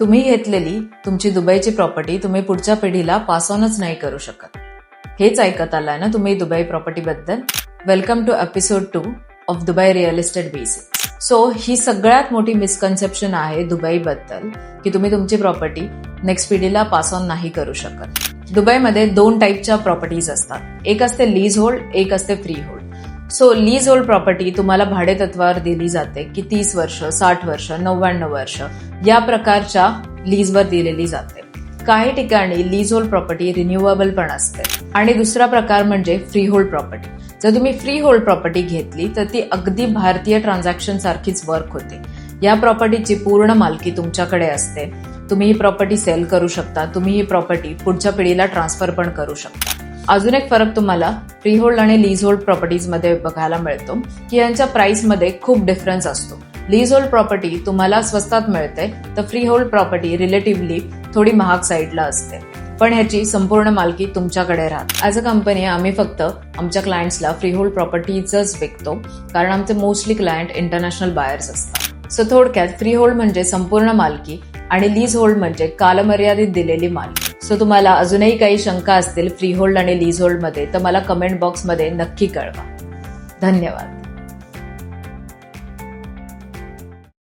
तुम्ही घेतलेली तुमची दुबईची प्रॉपर्टी तुम्ही पुढच्या पिढीला पास ऑनच नाही करू शकत. हेच ऐकत आलाय ना तुम्ही Dubai प्रॉपर्टीबद्दल welcome to episode two of Dubai real estate basic so ही सगळ्यात मोठी मिसकन्सेप्शन आहे दुबईबद्दल की तुम्ही तुमची प्रॉपर्टी नेक्स्ट पिढीला पास ऑन नाही करू शकत. दुबईमध्ये दोन टाईपच्या प्रॉपर्टीज असतात. एक असते लीज होल्ड एक असते free hold so lease hold property तुम्हाला भाडेतत्वावर दिली जाते की तीस वर्ष साठ वर्ष नव्याण्णव वर्ष या प्रकारच्या लीजवर दिलेली जाते. काही ठिकाणी लीज होल्ड प्रॉपर्टी रिन्युएबल पण असते. आणि दुसरा प्रकार म्हणजे फ्री होल्ड प्रॉपर्टी जर तुम्ही फ्री होल्ड प्रॉपर्टी घेतली तर ती अगदी भारतीय ट्रान्झॅक्शन सारखीच वर्क होते. या प्रॉपर्टीची पूर्ण मालकी तुमच्याकडे असते. तुम्ही ही प्रॉपर्टी सेल करू शकता तुम्ही ही प्रॉपर्टी पुढच्या पिढीला ट्रान्सफर पण करू शकता. अजून एक फरक तुम्हाला फ्री होल्ड आणि लीज होल्ड प्रॉपर्टीजमध्ये बघायला मिळतो की यांच्या प्राइसमध्ये खूप डिफरन्स असतो. लीज होल्ड प्रॉपर्टी तुम्हाला स्वस्तात मिळते तर फ्री होल्ड प्रॉपर्टी रिलेटिव्हली थोडी महाग साईडला असते. पण ह्याची संपूर्ण मालकी तुमच्याकडे राहत. ॲज अ कंपनी आम्ही फक्त आमच्या क्लायंट्सला फ्री होल्ड प्रॉपर्टीजच विकतो कारण आमचे मोस्टली क्लायंट इंटरनॅशनल बायर्स असतात. सो थोडक्यात फ्री होल्ड म्हणजे संपूर्ण मालकी आणि लीज होल्ड म्हणजे कालमर्यादित दिलेली मालकी. सो तुम्हाला अजूनही काही शंका असतील फ्री होल्ड आणि लीज होल्डमध्ये तर मला कमेंट बॉक्समध्ये नक्की कळवा. धन्यवाद.